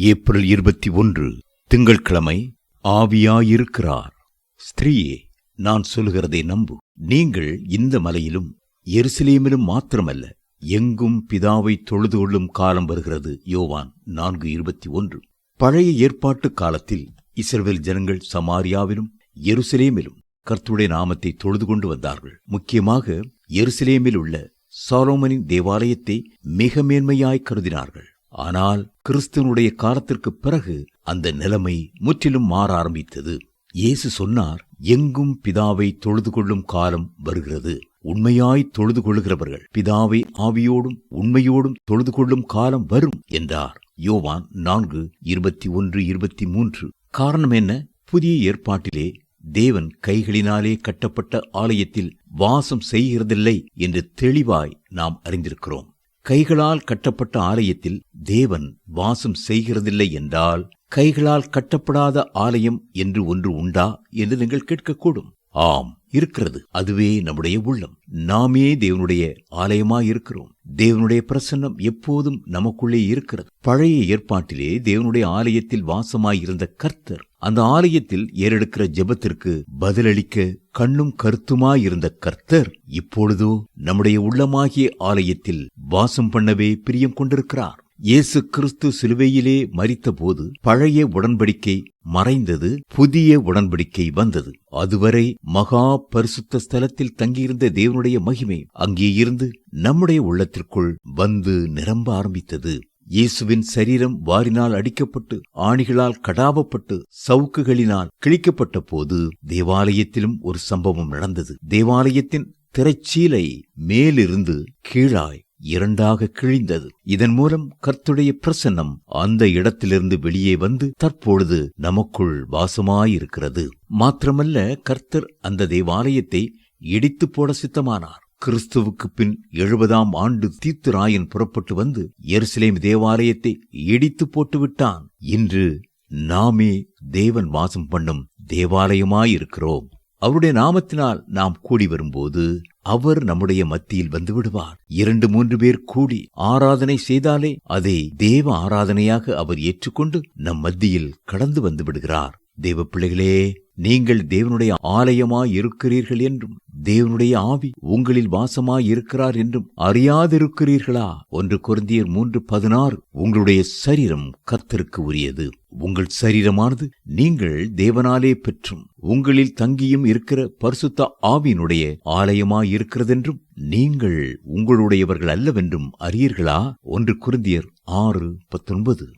April இருபத்தி ஒன்று திங்கட்கிழமை ஆவியாயிருக்கிறார். ஸ்திரீயே நான் சொல்கிறதை நம்பு. நீங்கள் இந்த மலையிலும் எருசலேமிலும் மாத்திரமல்ல எங்கும் பிதாவை தொழுது கொள்ளும் காலம் வருகிறது. யோவான் நான்கு இருபத்தி ஒன்று. பழைய ஏற்பாட்டு காலத்தில் இஸ்ரேல் ஜனங்கள் சமாரியாவிலும் எருசலேமிலும் கர்த்துடைய நாமத்தை தொழுது கொண்டு வந்தார்கள். முக்கியமாக எருசலேமில் உள்ள சாலோமனின் தேவாலயத்தை மிக மேன்மையாய் கருதினார்கள். ஆனால் கிறிஸ்துவனுடைய காலத்திற்கு பிறகு அந்த நிலைமை முற்றிலும் மாற ஆரம்பித்தது. இயேசு சொன்னார் எங்கும் பிதாவை தொழுது கொள்ளும் காலம் வருகிறது. உண்மையாய் தொழுது கொள்ளுகிறவர்கள் பிதாவை ஆவியோடும் உண்மையோடும் தொழுது கொள்ளும் காலம் வரும் என்றார். யோவான் நான்கு இருபத்தி ஒன்று இருபத்தி மூன்று. காரணம் என்ன? புதிய ஏற்பாட்டிலே தேவன் கைகளினாலே கட்டப்பட்ட ஆலயத்தில் வாசம் செய்கிறதில்லை என்று தெளிவாய் நாம் அறிந்திருக்கிறோம். கைகளால் கட்டப்பட்ட ஆலயத்தில் தேவன் வாசம் செய்கிறதில்லை என்றால் கைகளால் கட்டப்படாத ஆலயம் என்று ஒன்று உண்டா என்று நீங்கள் கேட்கக்கூடும். ஆம் இருக்கிறது. அதுவே நம்முடைய உள்ளம். நாமே தேவனுடைய ஆலயமாய் இருக்கிறோம் தேவனுடைய பிரசன்னம் எப்போதும் நமக்குள்ளே இருக்கிறது. பழைய ஏற்பாட்டிலே தேவனுடைய ஆலயத்தில் வாசமாயிருந்த கர்த்தர் அந்த ஆலயத்தில் ஏறெடுக்கிற ஜெபத்திற்கு பதிலளிக்க கண்ணும் கருத்துமாயிருந்த கர்த்தர் இப்பொழுதோ நம்முடைய உள்ளமாகிய ஆலயத்தில் வாசம் பண்ணவே பிரியம் கொண்டிருக்கிறார். இயேசு கிறிஸ்து சிலுவையிலே மரித்தபோது பழைய உடன்படிக்கை மறைந்தது புதிய உடன்படிக்கை வந்தது. அதுவரை மகா பரிசுத்த ஸ்தலத்தில் தங்கியிருந்த தேவனுடைய மகிமை அங்கே இருந்து நம்முடைய உள்ளத்திற்குள் வந்து நிரம்ப ஆரம்பித்தது. இயேசுவின் சரீரம் வாரினால் அடிக்கப்பட்டு ஆணிகளால் கடாவப்பட்டு சவுக்குகளினால் கிழிக்கப்பட்ட போது தேவாலயத்திலும் ஒரு சம்பவம் நடந்தது. தேவாலயத்தின் திரைச்சீலை மேலிருந்து கீழாய் இரண்டாக கிழிந்தது. இதன் மூலம் கர்த்துடைய பிரசன்னம் அந்த இடத்திலிருந்து வெளியே வந்து தற்பொழுது நமக்குள் வாசமாயிருக்கிறது. மாத்திரமல்ல கர்த்தர் அந்த தேவாலயத்தை இடித்து போட சித்தமானார். கிறிஸ்துவுக்கு பின் எழுபதாம் ஆண்டு தீத்துராயன் புறப்பட்டு வந்து எருசலேம் தேவாலயத்தை இடித்து போட்டுவிட்டான். இன்று நாமே தேவன் வாசம் பண்ணும் தேவாலயமாயிருக்கிறோம். அவருடைய நாமத்தினால் நாம் கூடி வரும்போது அவர் நம்முடைய மத்தியில் வந்து விடுவார். இரண்டு மூன்று பேர் கூடி ஆராதனை செய்தாலே அதை தேவ ஆராதனையாக அவர் ஏற்றுக்கொண்டு நம் மத்தியில் கடந்து வந்து விடுகிறார். தேவ பிள்ளைகளே நீங்கள் தேவனுடைய ஆலயமாய் இருக்கிறீர்கள் என்றும் தேவனுடைய ஆவி உங்களில் வாசமாயிருக்கிறார் என்றும் அறியாதிருக்கிறீர்களா? ஒன்று குருந்தியர் மூன்று பதினாறு உங்களுடைய சரீரம் கத்தருக்கு உரியது. உங்கள் சரீரமானது நீங்கள் தேவனாலே பெற்றும். உங்களில் தங்கியும் இருக்கிற பரிசுத்த ஆவியினுடைய ஆலயமாயிருக்கிறதென்றும் நீங்கள் உங்களுடையவர்கள் அல்லவென்றும் அறியீர்களா? ஒன்று குருந்தியர் ஆறு பத்தொன்பது.